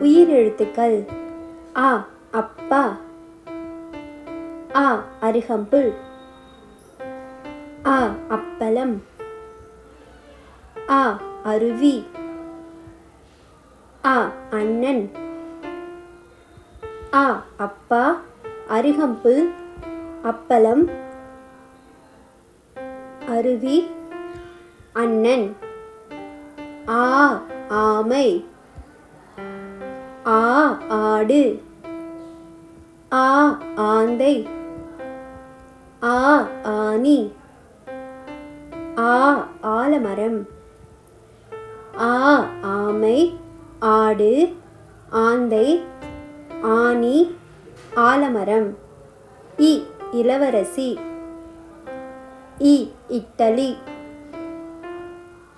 உயிரெழுத்துக்கள். ஆ அப்பா. ஆ அருகம்புல். ஆ அப்பளம். ஆ அருவி. ஆ அண்ணன். ஆ அப்பா. அருகம்புல். அப்பளம். அருவி. அண்ணன். ஆ ஆமை. ஆ ஆடு. ஆ ஆந்தை. ஆ ஆனி ஆ ஆலமரம். ஆ ஆமை. ஆடு. ஆந்தை. ஆனி ஆலமரம். இ இளவரசி. இ இட்டலி.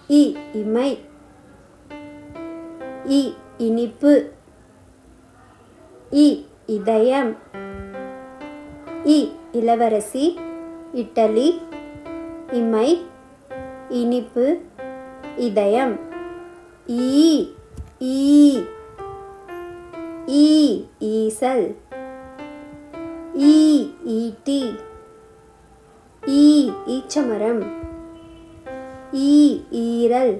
இ இமை. இ இனிப்பு. இ இதயம் இ இளவரசி இட்டலி இமை இனிப்பு இதயம் ஈ ஈ ஈ ஈசல் ஈ ஈட்டி ஈ ஈச்சமரம் ஈ ஈரல்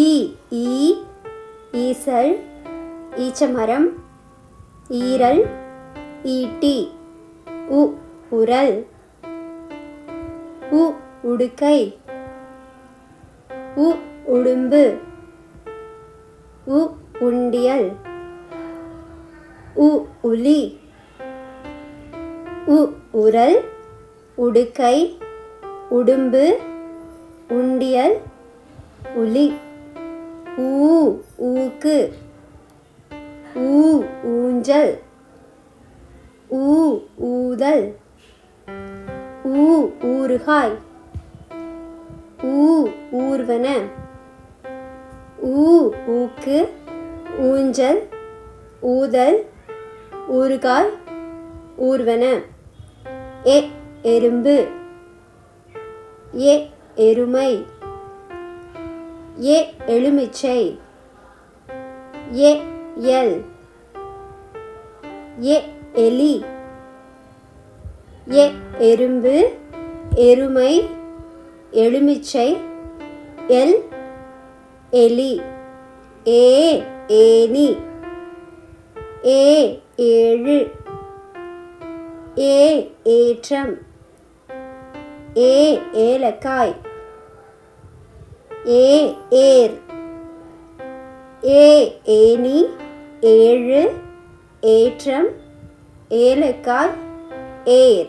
ஈ ஈ ஈசல் ஈச்சமரம் ஈரல் ஈட்டி உ உரல் உ உடுக்கை உ உடும்பு உ உண்டியல் உ உலி உ உரல் உடுக்கை உடும்பு உண்டியல் உலி ஊ ஊக்கு. ஊ ஊஞ்சல். ஊ ஊதல். ஊ ஊறுகாய். ஊ ஊர்வன. ஊ ஊக்கு. ஊஞ்சல். ஊதல். ஊறுகாய். ஊர்வன. எ எறும்பு. எ எருமை. எ எலுமிச்சை. A L. எ எலி. எ எறும்பு. எருமை. எலுமிச்சை. எல் எலி. ஏ ஏனி ஏ ஏழு. ஏ ஏற்றம். ஏ ஏலக்காய். ஏ ஏர். ஏ ஏனி ஏழு ஏற்றம் ஏலக்காய் ஏர்.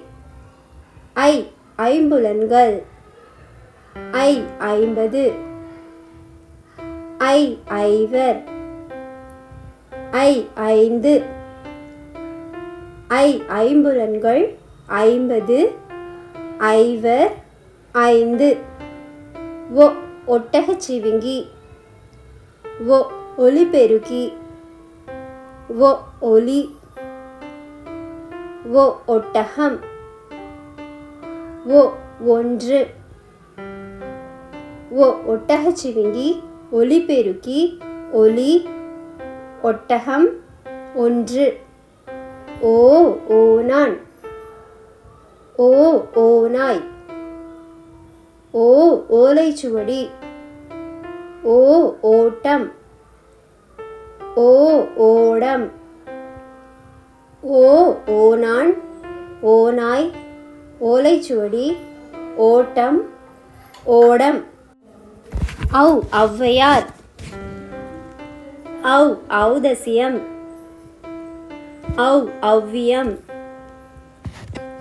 ஐ ஐம்புலன்கள். ஐ ஐம்பது. ஐ ஐவர். ஐ ஐந்து. ஐ ஐம்புலன்கள் ஐம்பது. ஐவர் ஐந்து. ஒ ஒட்டகச்சிவிங்கி. ஒ ஒலிபெருக்கி. ஓ ஒலி ஓ ஒட்டகம் ஓ ஒன்று ஓ ஒட்டகச்சிவிங்கி ஒலிபெருக்கி ஒலி ஒட்டகம் ஒன்று ஓ ஓனான் ஓ ஓனாய் ஓ ஓலைச்சுவடி ஓ ஓட்டம் ஓ ஓடம். ஓ ஓனான் ஓநாய். ஓலைச்சுவடி. ஓட்டம். ஓடம். ஔ ஔவையார். ஔ ஔதசியம். ஔ ஔவியம்.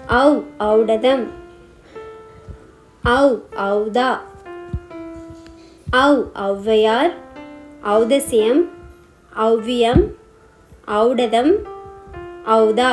ஔ ஔடதம். ஔ ஔதா. ஔ ஔவையார். ஔதசியம். ஔவியம் ஔடதம் ஔதா.